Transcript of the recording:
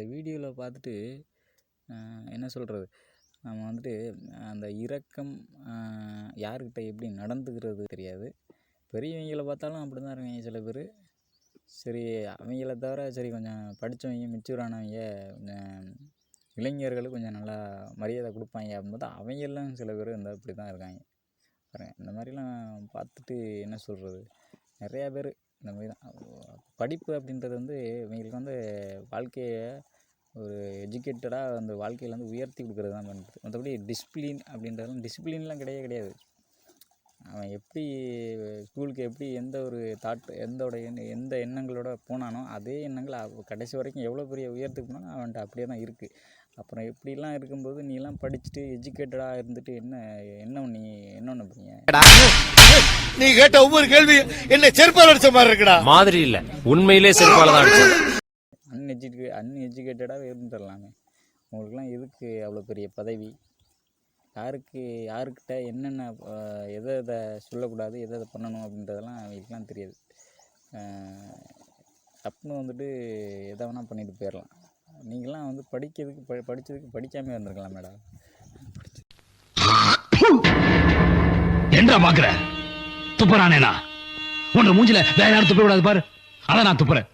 அந்த வீடியோவில் பார்த்துட்டு என்ன சொல்கிறது நம்ம வந்துட்டு அந்த இரக்கம் யார்கிட்ட எப்படி நடந்துக்கிறது தெரியாது. பெரியவங்களை பார்த்தாலும் அப்படி தான் இருக்காங்க சில பேர். சரி அவங்கள தவிர சரி கொஞ்சம் படித்தவங்க மெச்சூரானவங்க கொஞ்சம் இளைஞர்களுக்கு கொஞ்சம் நல்லா மரியாதை கொடுப்பாங்க அப்படின் பார்த்தா அவங்கெல்லாம் சில பேர் இந்த இப்படி தான் இருக்காங்க. பாருங்கள் இந்த மாதிரிலாம் பார்த்துட்டு என்ன சொல்கிறது நிறையா பேர் இந்த மாதிரி தான். படிப்பு அப்படின்றது வந்து இவங்களுக்கு வந்து வாழ்க்கையை ஒரு எஜுகேட்டடாக அந்த வாழ்க்கையில் வந்து உயர்த்தி கொடுக்குறது தான் பண்ணுறது மற்றபடி டிசிப்ளின் அப்படின்றதெல்லாம் டிசிப்ளின்லாம் கிடையவே கிடையாது. அவன் எப்படி ஸ்கூலுக்கு எப்படி எந்த ஒரு தாட் எந்தோட எந்த எண்ணங்களோட போனானோ அதே எண்ணங்கள் கடைசி வரைக்கும் எவ்வளோ பெரிய உயரத்துக்கு போனாலும் அவன்கிட்ட அப்படியே தான் இருக்குது அப்புறம் இப்படிலாம் இருக்கும்போது நீலாம் படிச்சுட்டு எஜுகேட்டடாக இருந்துட்டு என்ன என்ன நீ என்ன பண்ண போறீங்க நீ கேட்ட ஒவ்வொரு கேள்வி என்ன செருப்பால் அடிச்ச மாதிரி இருக்குடா. மாதிரி இல்ல. உண்மையிலே செருப்பால தான் அடிச்சது. அன்எஜுகே அன்எஜுகேட்டடாக இருந்துடலாமே உங்களுக்குலாம் எதுக்கு அவ்வளோ பெரிய பதவி? யாருக்கு யாருக்கிட்ட என்னென்ன எதை எதை சொல்லக்கூடாது எதை எதை பண்ணணும் அப்படின்றதெல்லாம் அவங்களுக்குலாம் தெரியாது. அஹ், டப்புன்னு வந்துட்டு எதை வேணால் பண்ணிட்டு போயிடலாம். நீங்களாம் வந்து படிக்கிறதுக்கு ப படித்ததுக்கு படிக்காமே வந்திருக்கலாம் மேடம். என்ன பார்க்குற துப்புறானேனா உன்னை மூஞ்சில வேற யாரும் துப்பிடக்கூடாது பாரு. அதான் நான் துப்புறேன்.